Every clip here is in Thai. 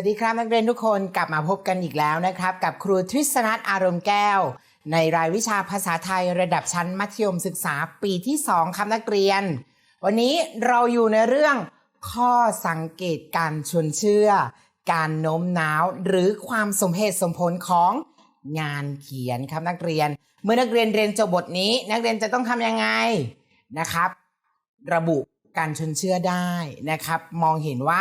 วัสดีครับนักเรียนทุกคนกลับมาพบกันอีกแล้วนะครับ กับครูทริศนัทอารมณ์แก้ว ในรายวิชาภาษาไทยระดับชั้นมัธยมศึกษาปีที่ 2ครับนักเรียน วันนี้เราอยู่ในเรื่องข้อสังเกตการชวนเชื่อ การโน้มน้าวหรือความสมเหตุสมผลของงานเขียนครับนักเรียน เมื่อนักเรียนเรียนจบบทนี้ นักเรียนจะต้องทำยังไงนะครับ ระบุการชวนเชื่อได้นะครับ มองเห็นว่า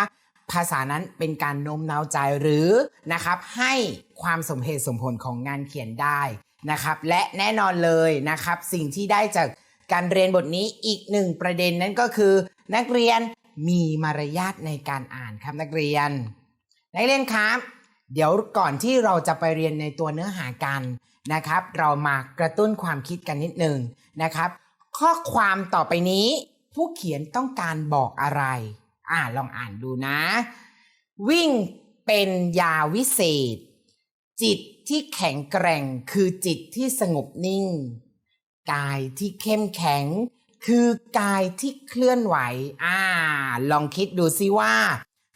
ภาษานั้นเป็นการโน้มน้าวใจหรือนะครับให้ความสมเหตุสมผลของงานเขียนได้นะครับและแน่นอนเลยนะครับสิ่งที่ได้จากการเรียนบทนี้อีกหนึ่งประเด็นนั่นก็คือ นักเรียนมีมารยาทในการอ่านครับนักเรียน นักเรียนครับ เดี๋ยวก่อนที่เราจะไปเรียนในตัวเนื้อหากันนะครับ เรามากระตุ้นความคิดกันนิดหนึ่งนะครับ ข้อความต่อไปนี้ผู้เขียนต้องการบอกอะไร อ่าลองอ่านดูนะ วิ่งเป็นยาวิเศษ จิตที่แข็งแกร่งคือจิตที่สงบนิ่ง กายที่เข้มแข็ง คือกายที่เคลื่อนไหว อ่า ลองคิดดูซิว่า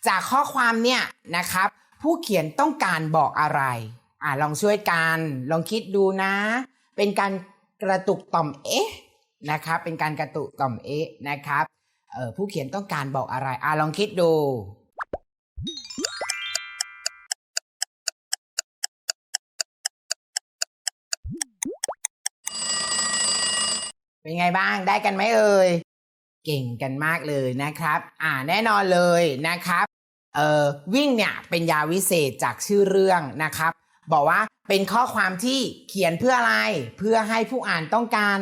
จากข้อความเนี่ยนะครับ ผู้เขียนต้องการบอกอะไร อ่าลองช่วยกัน ลองคิดดูนะ เป็นการกระตุกต่อมเอ๊ะนะครับ เป็นการกระตุกต่อมเอ๊ะนะครับ เออผู้เขียนต้องการบอกอะไรอ่าลองคิดดู เป็นไงบ้างได้กันไหมเอ่ยเก่งกันมากเลยนะครับ อ่าแน่นอนเลยนะครับเอ่อวิ่งเนี่ยเป็นยาวิเศษจากชื่อเรื่องนะครับ บอกว่าเป็นข้อความที่เขียนเพื่ออะไร เพื่อให้ผู้อ่านต้องการ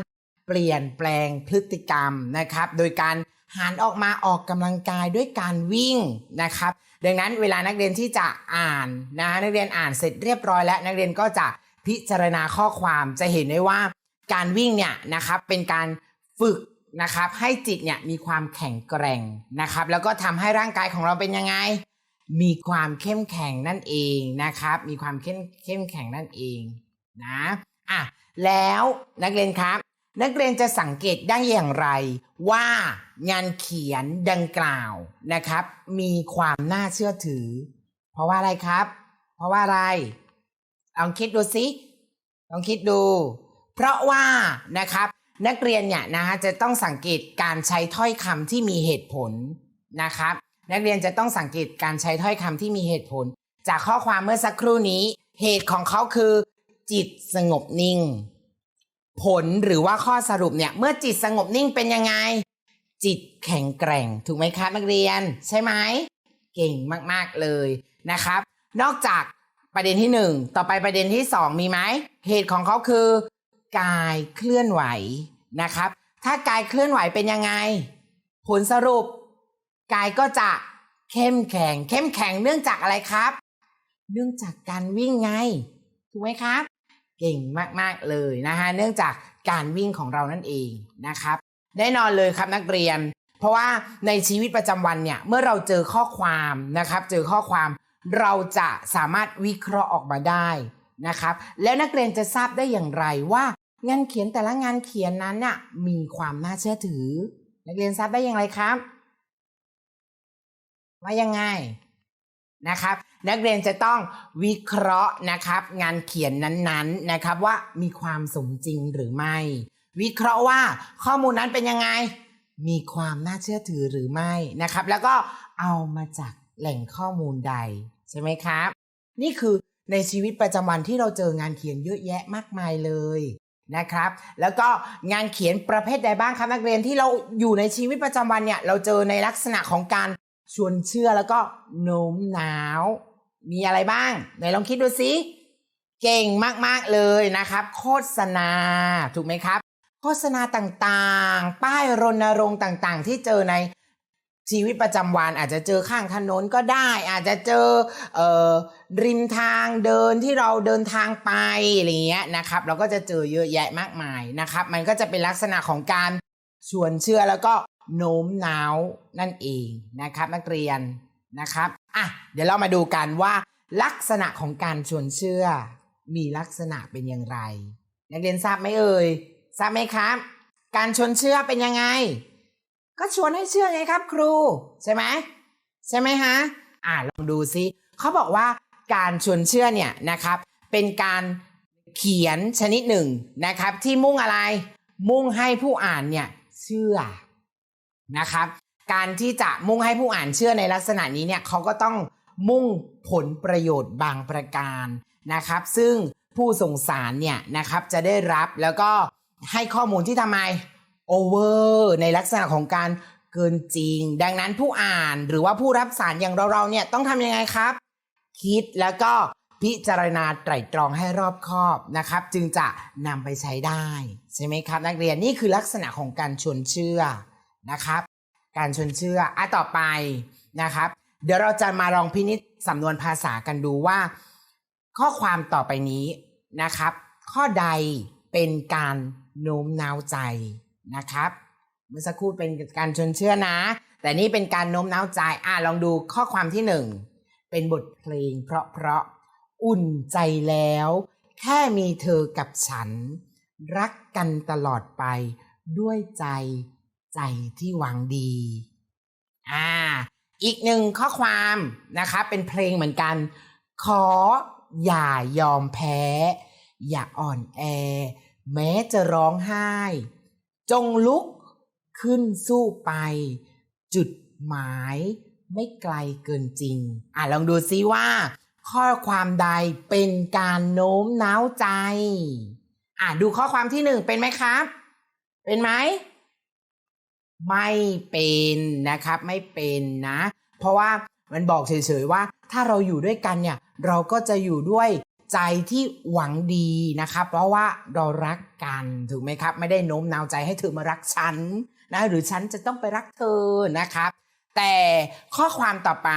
เปลี่ยนแปลงพฤติกรรมนะครับ โดยการ หันออกมาออกกำลังกายด้วยการวิ่งนะครับ ดังนั้นเวลานักเรียนที่จะอ่านนะนักเรียนอ่านเสร็จเรียบร้อยแล้วนักเรียนก็จะพิจารณาข้อความจะเห็นได้ว่าการวิ่งเนี่ยนะครับเป็นการฝึกนะครับให้จิตเนี่ยมีความแข็งแกร่งนะครับ แล้วก็ทำให้ร่างกายของเราเป็นยังไง มีความเข้มแข็งนั่นเองนะครับ มีความเข้มเข้มแข็งนั่นเองนะอะแล้วนักเรียนครับ นักเรียนจะสังเกตได้อย่างไร ว่างานเขียนดังกล่าวนะครับ มีความน่าเชื่อถือ เพราะว่าอะไรครับ เพราะว่าอะไรลองคิดดูสิลองคิดดู เพราะว่านะครับ นักเรียนเนี่ยนะฮะจะต้องสังเกตการใช้ถ้อยคำที่มีเหตุผลนะครับ นักเรียนจะต้องสังเกตการใช้ถ้อยคำที่มีเหตุผล จากข้อความเมื่อสักครู่นี้ เหตุของเขาคือ จิตสงบนิ่ง ผลหรือว่าข้อสรุปเนี่ย เมื่อจิตสงบนิ่งเป็นยังไง จิตแข็งแกร่งถูกไหมครับนักเรียน ใช่ไหมเก่งมากๆเลยนะครับ นอกจากประเด็นที่หนึ่งต่อไปประเด็นที่สองมีไหมเหตุของเขาคือ กายเคลื่อนไหวนะครับ ถ้ากายเคลื่อนไหวเป็นยังไง ผลสรุป กายก็จะเข้มแข็ง เข้มแข็งเนื่องจากอะไรครับ เนื่องจากการวิ่งไงถูกไหมครับ เก่งมากๆเลยนะฮะเนื่องจากการวิ่งของเรานั่นเองนะครับแน่นอนเลยครับนักเรียน เพราะว่าในชีวิตประจำวันเนี่ยเมื่อเราเจอข้อความนะครับ เจอข้อความเราจะสามารถวิเคราะห์ออกมาได้นะครับ แล้วนักเรียนจะทราบได้อย่างไรว่างานเขียนแต่ละงานเขียนนั้นน่ะมีความน่าเชื่อถือ นักเรียนทราบได้อย่างไรครับ ว่ายังไง นะครับนักเรียนจะต้องวิเคราะห์นะครับ งานเขียนนั้นๆนะครับว่ามีความสมจริงหรือไม่ วิเคราะห์ว่าข้อมูลนั้นเป็นยังไง มีความน่าเชื่อถือหรือไม่นะครับ แล้วก็เอามาจากแหล่งข้อมูลใดใช่ไหมครับ นี่คือในชีวิตประจำวันที่เราเจองานเขียนเยอะแยะมากมายเลยนะครับ แล้วก็งานเขียนประเภทใดบ้างครับนักเรียนที่เราอยู่ในชีวิตประจำวันเนี่ยเราเจอในลักษณะของการ ชวนเชื่อแล้วก็โน้มน้าว มีอะไรบ้างไหนลองคิดดูสิเก่งมากๆเลยนะครับ โฆษณาถูกไหมครับ โฆษณาต่างๆ ป้ายรณรงค์ต่างๆ ที่เจอในชีวิตประจำวันอาจจะเจอข้างถนนก็ได้ อาจจะเจอเอ่อริมทางเดินที่เราเดินทางไปอะไรเงี้ยนะครับ เราก็จะเจอเยอะแยะมากมายนะครับ มันก็จะเป็นลักษณะของการชวนเชื่อแล้วก็ โน้มน้าวนั่นเองนะครับ นักเรียนนะครับอะเดี๋ยวเรามาดูกันว่า ลักษณะของการชวนเชื่อ มีลักษณะเป็นอย่างไร นักเรียนทราบไหมเอ่ยทราบไหมครับ การชวนเชื่อเป็นยังไง ก็ชวนให้เชื่อไงครับ ครูใช่ไหมใช่ไหมฮะอ่าลองดูซิเขาบอกว่าการชวนเชื่อเนี่ยนะครับ เป็นการเขียนชนิดหนึ่งนะครับ ที่มุ่งอะไร มุ่งให้ผู้อ่านเนี่ยเชื่อ นะครับ การที่จะมุ่งให้ผู้อ่านเชื่อในลักษณะนี้เนี่ยเขาก็ต้องมุ่งผลประโยชน์บางประการนะครับ ซึ่งผู้ส่งสารเนี่ยนะครับจะได้รับแล้วก็ให้ข้อมูลที่ทำไมโอเวอร์ในลักษณะของการเกินจริง ดังนั้นผู้อ่านหรือว่าผู้รับสารอย่างเราๆเนี่ยต้องทำยังไงครับ คิดแล้วก็พิจารณาไตร่ตรองให้รอบคอบนะครับ จึงจะนำไปใช้ได้ ใช่ไหมครับ นักเรียนนี่คือลักษณะของการชวนเชื่อ นะครับการชนเชื่ออะต่อไปนะครับ เดี๋ยวเราจะมาลองพินิจสำนวนภาษากันดูว่า ข้อความต่อไปนี้นะครับ ข้อใดเป็นการโน้มน้าวใจนะครับ เมื่อสักครู่เป็นการชนเชื่อนะ แต่นี่เป็นการโน้มน้าวใจอะลองดูข้อความที่หนึ่งเป็นบทเพลงเพราะเพราะๆอุ่นใจแล้ว แค่มีเธอกับฉัน รักกันตลอดไปด้วยใจ ใจที่หวังดี อ่า อีกหนึ่งข้อความนะคะเป็นเพลงเหมือนกัน ขออย่ายอมแพ้ อย่าอ่อนแอ แม้จะร้องไห้ จงลุกขึ้นสู้ไป จุดหมายไม่ไกลเกินจริง อะลองดูซิว่า ข้อความใดเป็นการโน้มน้าวใจ อะดูข้อความที่หนึ่งเป็นไหมครับ เป็นไหม ไม่เป็นนะครับ ไม่เป็นนะ เพราะว่ามันบอกเฉยๆว่า ถ้าเราอยู่ด้วยกันเนี่ย เราก็จะอยู่ด้วยใจที่หวังดีนะครับ เพราะว่าเรารักกันถูกไหมครับ ไม่ได้โน้มน้าวใจให้เธอมารักฉันนะหรือฉันจะต้องไปรักเธอนะครับ แต่ข้อความต่อไป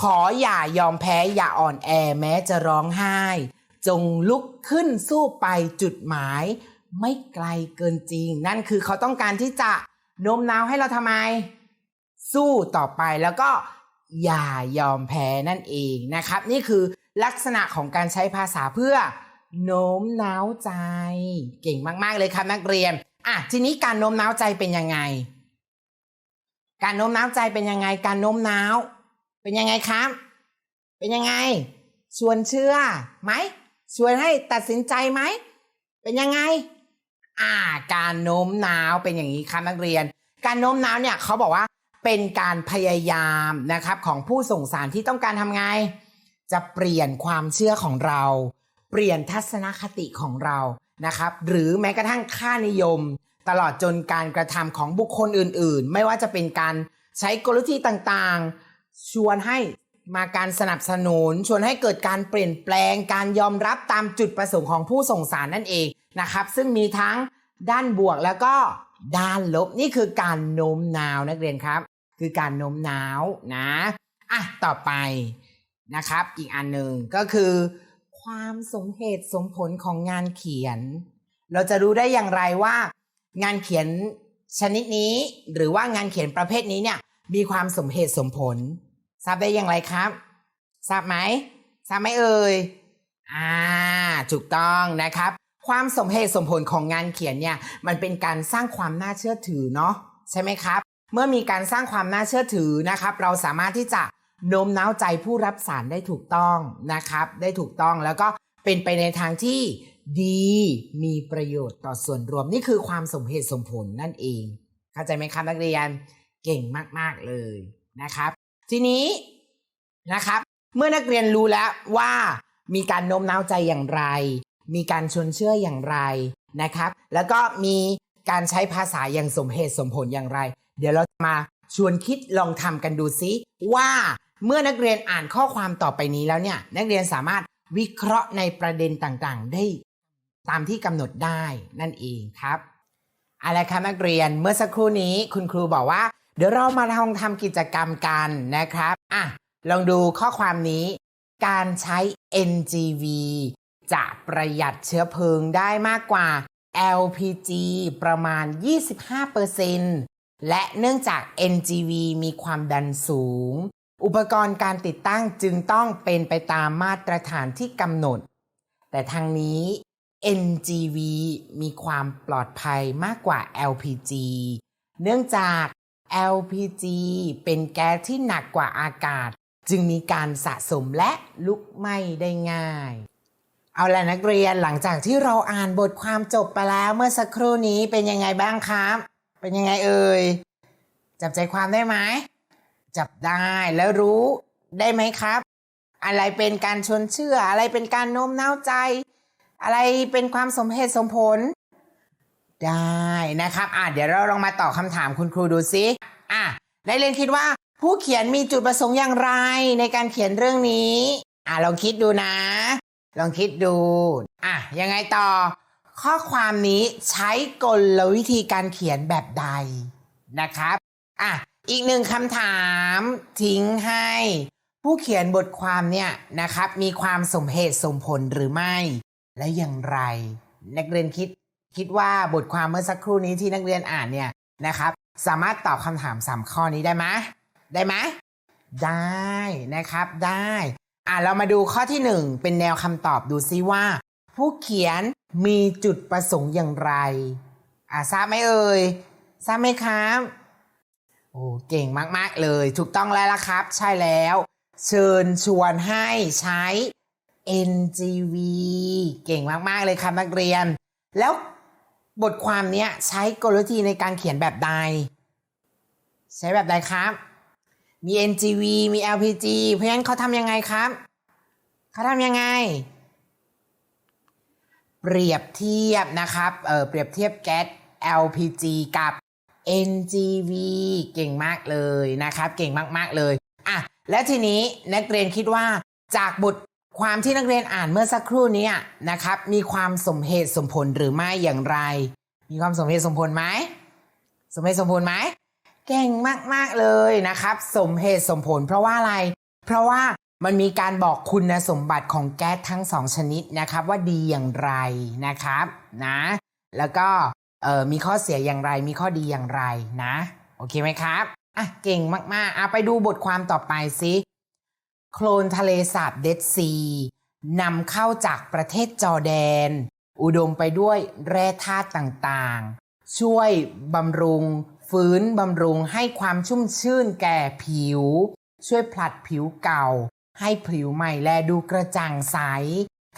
ขออย่ายอมแพ้อย่าอ่อนแอแม้จะร้องไห้ จงลุกขึ้นสู้ไปจุดหมาย ไม่ไกลเกินจริง นั่นคือเขาต้องการที่จะ โน้มน้าวให้เราทำไม สู้ต่อไปแล้วก็อย่ายอมแพ้นั่นเองนะครับ นี่คือลักษณะของการใช้ภาษาเพื่อโน้มน้าวใจ เก่งมากๆเลยครับนักเรียนอะทีนี้การโน้มน้าวใจเป็นยังไง การโน้มน้าวใจเป็นยังไง การโน้มน้าว เป็นยังไงครับ เป็นยังไง ชวนเชื่อไหมชวนให้ตัดสินใจไหม เป็นยังไง อ่า การโน้มน้าวเป็นอย่างนี้ครับนักเรียน การโน้มน้าวเนี่ยเขาบอกว่าเป็นการพยายามนะครับของผู้ส่งสารที่ต้องการทำไง จะเปลี่ยนความเชื่อของเรา เปลี่ยนทัศนคติของเรานะครับ หรือแม้กระทั่งค่านิยม ตลอดจนการกระทำของบุคคลอื่น ๆ ไม่ว่าจะเป็นการใช้กลวิธีต่างๆ ชวนให้มาการสนับสนุน ชวนให้เกิดการเปลี่ยนแปลงการยอมรับตามจุดประสงค์ของผู้ส่งสารนั่นเอง นะครับ ซึ่งมีทั้งด้านบวกแล้วก็ด้านลบนี่คือการโน้มน้าวนักเรียนครับ คือการโน้มน้าวนะอะต่อไปนะครับ อีกอันหนึ่งก็คือ ความสมเหตุสมผลของงานเขียน เราจะรู้ได้อย่างไรว่า งานเขียนชนิดนี้หรือว่างานเขียนประเภทนี้เนี่ย มีความสมเหตุสมผล ทราบได้อย่างไรครับ ทราบไหมทราบไหมเอ่ยอ่าถูกต้องนะครับ ความสมเหตุสมผลของงานเขียนเนี่ยมันเป็นการสร้างความน่าเชื่อถือเนาะใช่ไหมครับ เมื่อมีการสร้างความน่าเชื่อถือนะครับ เราสามารถที่จะโน้มน้าวใจผู้รับสารได้ถูกต้องนะครับ ได้ถูกต้องแล้วก็เป็นไปในทางที่ดีมีประโยชน์ต่อส่วนรวมนี่คือความสมเหตุสมผลนั่นเอง เข้าใจไหมครับนักเรียนเก่งมาก ๆเลยนะครับ ทีนี้นะครับ เมื่อนักเรียนรู้แล้วว่ามีการโน้มน้าวใจอย่างไร มีการชวนเชื่ออย่างไรนะครับ แล้วก็มีการใช้ภาษาอย่างสมเหตุสมผลอย่างไร เดี๋ยวเรามาชวนคิดลองทำกันดูซิว่าเมื่อนักเรียนอ่านข้อความต่อไปนี้แล้วเนี่ย นักเรียนสามารถวิเคราะห์ในประเด็นต่างๆ ได้ตามที่กำหนดได้นั่นเองครับอะไรครับนักเรียนเมื่อสักครู่นี้คุณครูบอกว่า เดี๋ยวเรามาลองทำกิจกรรมกันนะครับอะลองดูข้อความนี้ การใช้ NGV จะประหยัดเชื้อเพลิงได้มากกว่า LPG ประมาณ 25%และเนื่องจาก NGV มีความดันสูง อุปกรณ์การติดตั้งจึงต้องเป็นไปตามมาตรฐานที่กำหนด แต่ทางนี้ NGV มีความปลอดภัยมากกว่า LPG เนื่องจาก LPG เป็นแก๊สที่หนักกว่าอากาศ จึงมีการสะสมและลุกไหม้ได้ง่าย เอาละนักเรียนหลังจากที่เราอ่านบทความจบไปแล้วเมื่อสักครู่นี้เป็นยังไงบ้างครับ เป็นยังไงเอ่ยจับใจความได้ไหมจับได้แล้วรู้ได้ไหมครับ อะไรเป็นการชวนเชื่อ อะไรเป็นการโน้มน้าวใจ อะไรเป็นความสมเหตุสมผล ได้นะครับอะเดี๋ยวเราลองมาตอบคำถามคุณครูดูซิอะได้เรียนคิดว่า ผู้เขียนมีจุดประสงค์อย่างไรในการเขียนเรื่องนี้ อะลองคิดดูนะ ลองคิดดู อะ ยังไงต่อ ข้อความนี้ใช้กลวิธีการเขียนแบบใดนะครับ อะ อีกหนึ่งคำถามทิ้งให้ ผู้เขียนบทความเนี่ยนะครับ มีความสมเหตุสมผลหรือไม่ และอย่างไร นักเรียนคิดคิดว่าบทความเมื่อสักครู่นี้ที่นักเรียนอ่านเนี่ยนะครับ สามารถตอบคำถามสามข้อนี้ได้ไหมได้ไหมได้นะครับได้ อะเรามาดูข้อที่หนึ่งเป็นแนวคำตอบดูซิว่า ผู้เขียนมีจุดประสงค์อย่างไรอะทราบไหมเอ่ยทราบไหมครับโอ้เก่งมาก ๆ เลย ถูกต้องแล้วล่ะครับ ใช่แล้ว เชิญชวนให้ใช้ NGV เก่งมาก ๆ เลยครับนักเรียน แล้วบทความนี้ใช้กลวิธีในการเขียนแบบใด ใช้แบบใดครับ มี NGV มี LPG เพราะฉะนั้นเขาทำยังไงครับ เขาทำยังไง เปรียบเทียบนะครับเออเปรียบเทียบแก๊ส LPG กับ NGV เก่งมากเลยนะครับ เก่งมาก ๆ เลยอะแล้วทีนี้นักเรียนคิดว่าจากบทความที่นักเรียนอ่านเมื่อสักครู่นี้นะครับ มีความสมเหตุสมผลหรือไม่อย่างไร มีความสมเหตุสมผลไหมสมเหตุสมผลไหม เก่งมาก ๆ เลยนะครับ สมเหตุสมผลเพราะว่าอะไร เพราะว่ามันมีการบอกคุณสมบัติของแก๊สทั้งสองชนิดนะครับว่าดีอย่างไรนะครับนะแล้วก็เออมีข้อเสียอย่างไรมีข้อดีอย่างไรนะ โอเคไหมครับอะเก่งมากๆอะไปดูบทความต่อไปสิโคลนทะเลสาบเดดซีนำเข้าจากประเทศจอร์แดน อุดมไปด้วยแร่ธาตุต่างๆ ช่วยบำรุง ฟื้นบำรุงให้ความชุ่มชื่นแก่ผิว ช่วยผลัดผิวเก่า ให้ผิวใหม่แลดูกระจ่างใส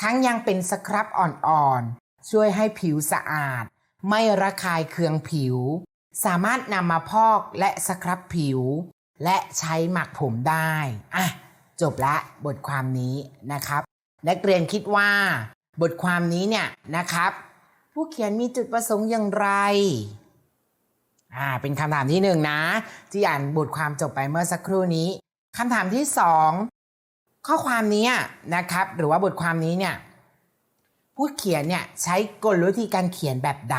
ทั้งยังเป็นสครับอ่อนๆ ช่วยให้ผิวสะอาด ไม่ระคายเคืองผิว สามารถนำมาพอกและสครับผิว และใช้หมักผมได้อะจบละบทความนี้นะครับ นักเรียนคิดว่า บทความนี้เนี่ยนะครับ ผู้เขียนมีจุดประสงค์อย่างไร อ่าเป็นคำถามที่หนึ่งนะที่อ่านบทความจบไปเมื่อสักครู่นี้คำถามที่สองข้อความนี้นะครับ หรือว่าบทความนี้เนี่ยผู้เขียนเนี่ยใช้กลวิธีการเขียนแบบใด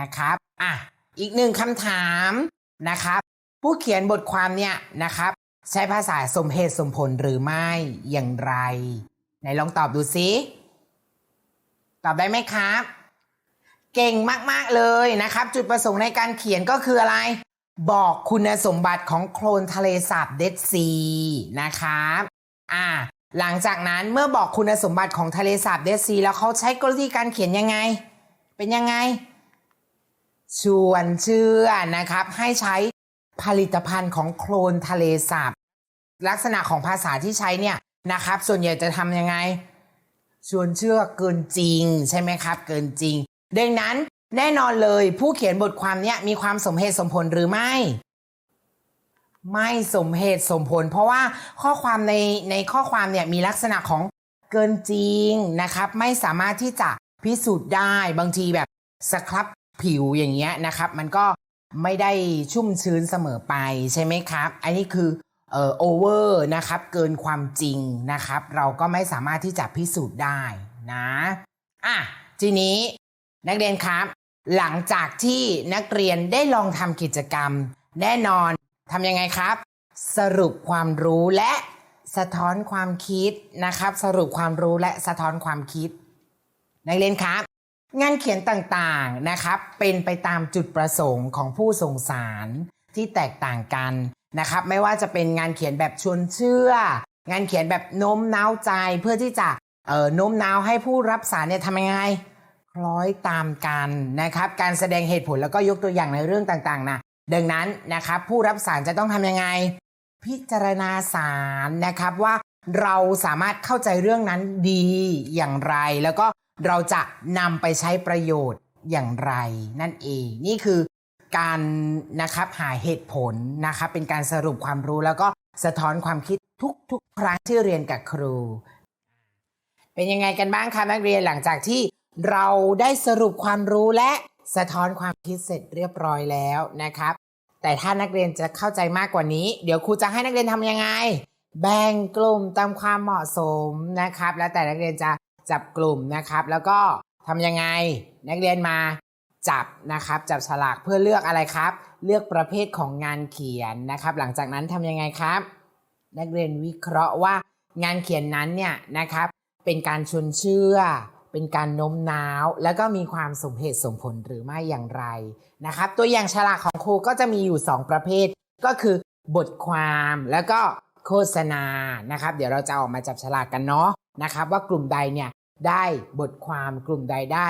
นะครับอะอีกหนึ่งคำถามนะครับ ผู้เขียนบทความเนี่ยนะครับ ใช้ภาษาสมเหตุสมผลหรือไม่อย่างไรไหนลองตอบดูซิตอบได้ไหมครับ เก่งมาก ๆ เลยนะครับ จุดประสงค์ในการเขียนก็คืออะไร บอกคุณสมบัติของโคลนทะเลสาบเดดซีนะครับอ่าหลังจากนั้นเมื่อบอกคุณสมบัติของทะเลสาบเดดซีแล้วเขาใช้กลวิธีการเขียนยังไง เป็นยังไง ชวนเชื่อนะครับ ให้ใช้ผลิตภัณฑ์ของโคลนทะเลสาบลักษณะของภาษาที่ใช้เนี่ยนะครับ ส่วนใหญ่จะทำยังไง ชวนเชื่อเกินจริงใช่ไหมครับ เกินจริง ดังนั้นแน่นอนเลยผู้เขียนบทความเนี้ยมีความสมเหตุสมผลหรือไม่ ไม่สมเหตุสมผล เพราะว่าข้อความในในข้อความเนี่ยมีลักษณะของเกินจริงนะครับ ไม่สามารถที่จะพิสูจน์ได้บางทีแบบสครับผิวอย่างเงี้ยนะครับ มันก็ไม่ได้ชุ่มชื้นเสมอไปใช่ไหมครับ อันนี้คือเอ่อโอเวอร์นะครับ เกินความจริงนะครับ เราก็ไม่สามารถที่จะพิสูจน์ได้นะอะทีนี้ นักเรียนครับ หลังจากที่นักเรียนได้ลองทำกิจกรรม แน่นอนทำยังไงครับ สรุปความรู้และสะท้อนความคิดนะครับ สรุปความรู้และสะท้อนความคิด นักเรียนครับ งานเขียนต่างๆนะครับ เป็นไปตามจุดประสงค์ของผู้ส่งสารที่แตกต่างกันนะครับ ไม่ว่าจะเป็นงานเขียนแบบชวนเชื่อ งานเขียนแบบโน้มน้าวใจเพื่อที่จะเอ่อโน้มน้าวให้ผู้รับสารเนี่ยทำยังไง คล้อยตามกันนะครับ การแสดงเหตุผลแล้วก็ยกตัวอย่างในเรื่องต่างๆนะดังนั้นนะครับผู้รับสารจะต้องทำยังไง พิจารณาสารนะครับว่าเราสามารถเข้าใจเรื่องนั้นดีอย่างไร แล้วก็เราจะนำไปใช้ประโยชน์อย่างไร นั่นเอง นี่คือการนะครับหาเหตุผลนะครับเป็นการสรุปความรู้แล้วก็สะท้อนความคิดทุกๆ ครั้งที่เรียนกับครู เป็นยังไงกันบ้างคะนักเรียนหลังจากที่ เราได้สรุปความรู้และสะท้อนความคิดเสร็จเรียบร้อยแล้วนะครับ แต่ถ้านักเรียนจะเข้าใจมากกว่านี้ เดี๋ยวครูจะให้นักเรียนทำยังไง แบ่งกลุ่มตามความเหมาะสมนะครับ แล้วแต่นักเรียนจะจับกลุ่มนะครับ แล้วก็ทำยังไง นักเรียนมาจับนะครับ จับฉลากเพื่อเลือกอะไรครับ เลือกประเภทของงานเขียนนะครับ หลังจากนั้นทำยังไงครับ นักเรียนวิเคราะห์ว่างานเขียนนั้นเนี่ยนะครับ เป็นการชวนเชื่อ เป็นการโน้มน้าว แล้วก็มีความสมเหตุสมผลหรือไม่อย่างไรนะครับ ตัวอย่างฉลากของครูก็จะมีอยู่ 2 ประเภท ก็คือบทความแล้วก็โฆษณานะครับ เดี๋ยวเราจะออกมาจับฉลากกันเนาะนะครับ ว่ากลุ่มใดเนี่ยได้บทความกลุ่มใดได้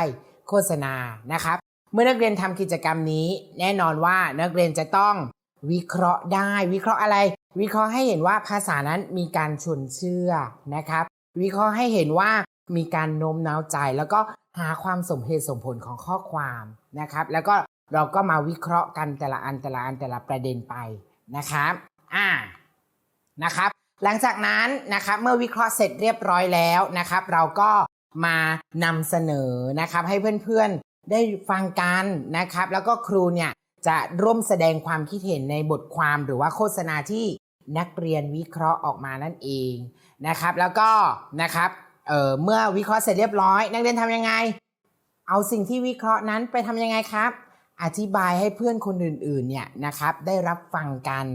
โฆษณานะครับ เมื่อนักเรียนทำกิจกรรมนี้ แน่นอนว่านักเรียนจะต้องวิเคราะห์ได้วิเคราะห์อะไร วิเคราะห์ให้เห็นว่าภาษานั้นมีการชวนเชื่อนะครับ วิเคราะห์ให้เห็นว่า มีการโน้มน้าวใจ แล้วก็หาความสมเหตุสมผลของข้อความนะครับ แล้วก็เราก็มาวิเคราะห์กันแต่ละอันแต่ละอันแต่ละประเด็นไปนะครับอ่านะครับ หลังจากนั้นนะครับเมื่อวิเคราะห์เสร็จเรียบร้อยแล้วนะครับ เราก็มานำเสนอนะครับ ให้เพื่อนๆได้ฟังกันนะครับ แล้วก็ครูเนี่ยจะร่วมแสดงความคิดเห็นในบทความหรือว่าโฆษณาที่นักเรียนวิเคราะห์ออกมานั่นเองนะครับ แล้วก็นะครับ เอ่อเมื่อวิเคราะห์เสร็จเรียบร้อย นักเรียนทำยังไง เอาสิ่งที่วิเคราะห์นั้นไปทำยังไงครับ อธิบายให้เพื่อนคนอื่นๆเนี่ยนะครับได้รับฟังกัน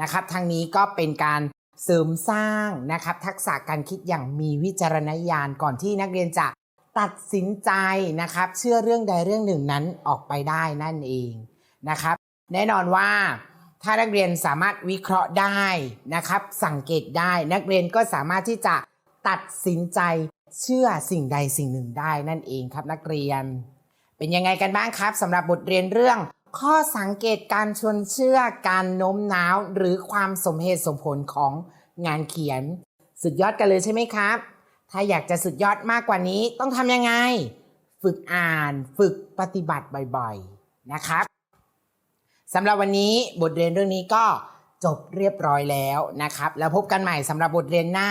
นะครับทางนี้ก็เป็นการเสริมสร้างนะครับทักษะการคิดอย่างมีวิจารณญาณก่อนที่นักเรียนจะตัดสินใจนะครับ เชื่อเรื่องใดเรื่องหนึ่งนั้นออกไปได้นั่นเองนะครับ แน่นอนว่าถ้านักเรียนสามารถวิเคราะห์ได้นะครับ สังเกตได้นักเรียนก็สามารถที่จะ ตัดสินใจเชื่อสิ่งใดสิ่งหนึ่งได้นั่นเองครับนักเรียน เป็นยังไงกันบ้างครับสำหรับบทเรียนเรื่อง ข้อสังเกตการชวนเชื่อการโน้มน้าว หรือความสมเหตุสมผลของงานเขียน สุดยอดกันเลยใช่ไหมครับ ถ้าอยากจะสุดยอดมากกว่านี้ต้องทำยังไง ฝึกอ่าน ฝึกปฏิบัติบ่อยๆนะครับสำหรับวันนี้บทเรียนเรื่องนี้ก็จบเรียบร้อยแล้วนะครับ แล้วพบกันใหม่สำหรับบทเรียนหน้า